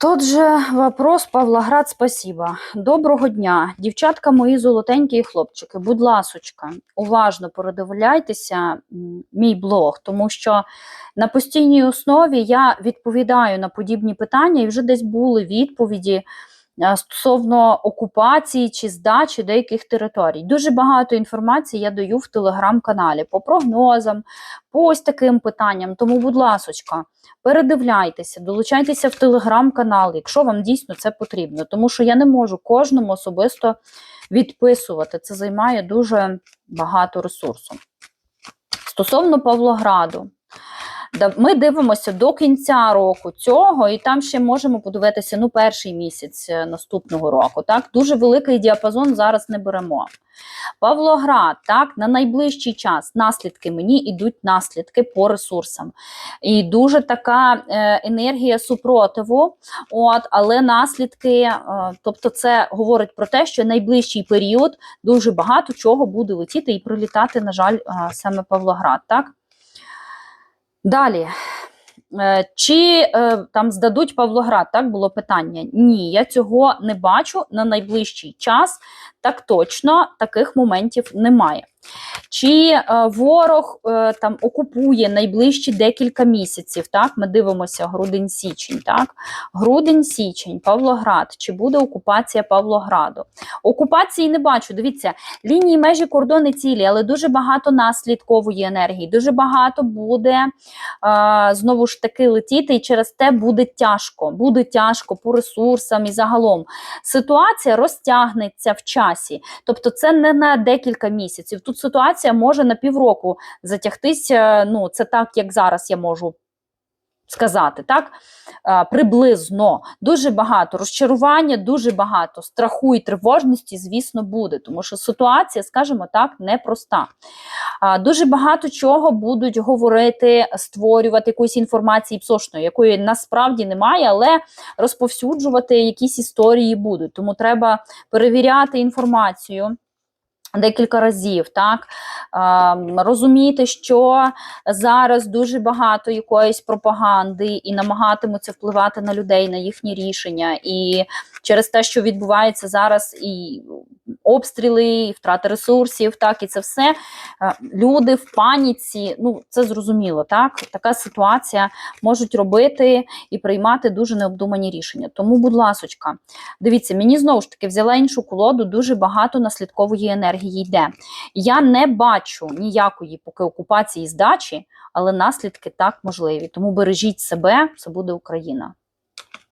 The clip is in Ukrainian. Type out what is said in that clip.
Тот же вопрос Павлоград, спасіба. Доброго дня, дівчатка мої золотенькі і хлопчики. Будь ласочка, уважно передивляйтеся мій блог, тому що на постійній основі я відповідаю на подібні питання, і вже десь були відповіді стосовно окупації чи здачі деяких територій. Дуже багато інформації я даю в телеграм-каналі по прогнозам, по ось таким питанням. Тому, будь ласочка, передивляйтеся, долучайтеся в телеграм-канал, якщо вам дійсно це потрібно. Тому що я не можу кожному особисто відписувати. Це займає дуже багато ресурсу. Стосовно Павлограду. Ми дивимося до кінця року цього, і там ще можемо подивитися ну, перший місяць е, наступного року. Так, дуже великий діапазон зараз не беремо. Павлоград, так, на найближчий час наслідки мені йдуть наслідки по ресурсам. І дуже така е, енергія супротиву, от, але наслідки, е, тобто це говорить про те, що найближчий період дуже багато чого буде летіти і прилітати, на жаль, саме Павлоград. так. Далі. Е, Чи е, там здадуть Павлоград? Так було питання. Ні, я цього не бачу на найближчий час. Так точно таких моментів немає. Чи е, ворог е, там окупує найближчі декілька місяців? Так, ми дивимося грудень-січень. Так, грудень-січень, Павлоград. Чи буде окупація Павлограду? Окупації не бачу. Дивіться, лінії межі кордони цілі, але дуже багато наслідкової енергії, дуже багато буде е, знову ж таки летіти, і через те буде тяжко. Буде тяжко по ресурсам і загалом. Ситуація розтягнеться в часі. Тобто, це не на декілька місяців. Тут ситуація може на півроку затягтися. Ну, це так, як зараз я можу. Сказати так приблизно дуже багато розчарування, дуже багато страху і тривожності, звісно, буде, тому що ситуація, скажімо так, непроста. Дуже багато чого будуть говорити, створювати якоїсь інформації псошної, якої насправді немає, але розповсюджувати якісь історії будуть. Тому треба перевіряти інформацію. Декілька разів, так Ем, розуміти, що зараз дуже багато якоїсь пропаганди і намагатимуться впливати на людей, на їхні рішення. І через те, що відбувається зараз, і обстріли, і втрати ресурсів, так і це все. е, Люди в паніці, ну це зрозуміло, так така ситуація можуть робити і приймати дуже необдумані рішення. Тому, будь ласочка, дивіться, мені знову ж таки взяла іншу колоду, дуже багато наслідкової енергії йде. Я не бачу ніякої поки окупації здачі, але наслідки так можливі. Тому бережіть себе, це буде Україна.